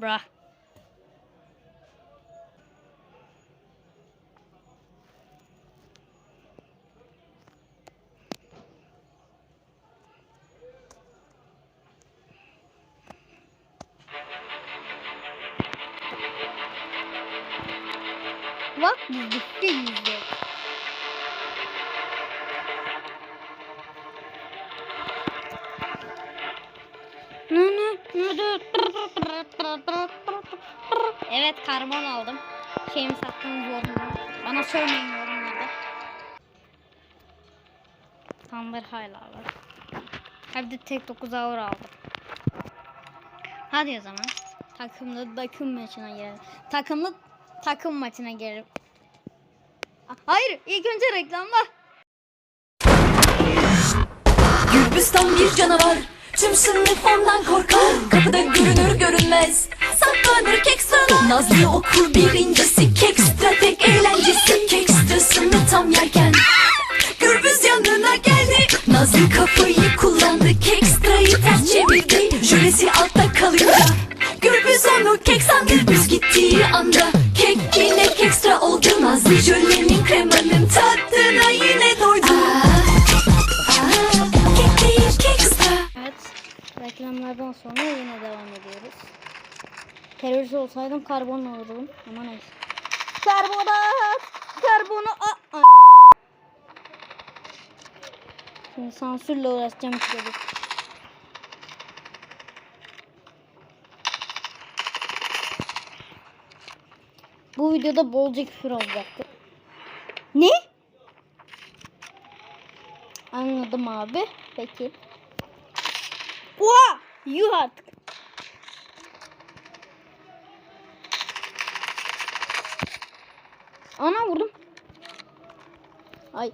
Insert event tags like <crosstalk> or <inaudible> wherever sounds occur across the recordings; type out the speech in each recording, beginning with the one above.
Bruh. What is the thing? No, no, no, no. Evet karbon aldım. Şeyimi sattığınız yorumlar. Bana sormayın yorumlarda. Tamdır hala var. Hem de tek 9 avur aldım. Hadi o zaman. Takımlı takım maçına girelim. Takımlı takım maçına girelim. Hayır ilk önce reklam var. Gürbüstan bir canavar Tüm sınıf ondan korkar. Kapıda görünür görünmez. Saklanır kekstra Nazlı okul birincisi. Kekstra tek eğlencesi. Kekstrasını tam yerken. Gürbüz yanına geldi. Nazlı kafayı kullandı. Kekstrayı ters çevirdi. Jölesi altta kalınca Gürbüz onu kek sandı. Gürbüz gittiği anda Kek yine kekstra oldu. Nazlı jölenin Reklamlardan sonra yine devam ediyoruz. Terörist olsaydım karbon alırdım ama neyse. Karbonat! Karbonu... Aa, aa. Şimdi sansürle uğraşacağım çocuk. Bu videoda bolca küfür olacaktı. Ne? Anladım abi. Peki. Oha! Yuh artık. Ana vurdum. Ay.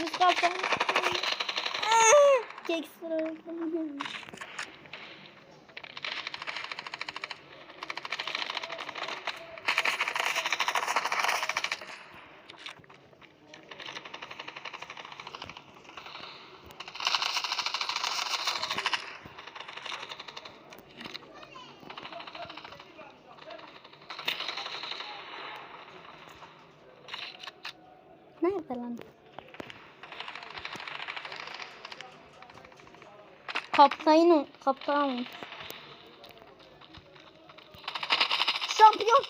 Yüz kalsam. Kek sıra. Nerede lan? Kaptanım, kaptanım. Şampiyon.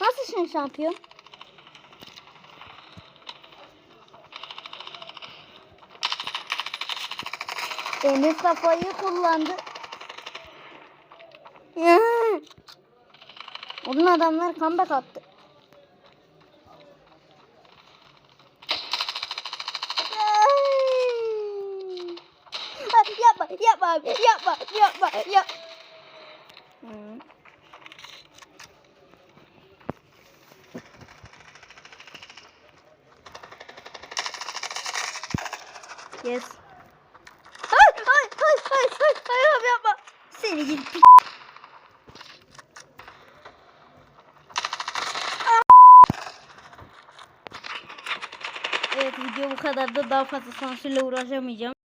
Nasılsın şampiyon? Emir kafayı kullandı. <laughs> Onun adamlar comeback attı. Ay, yapma, abi, yapma, yapma, yap. Hmm. Yes. Ay, ay, ay, ay, ay, ay, abi yapma. Seni gidi pi- Evet video bu kadar da daha fazla sansürle uğraşamayacağım.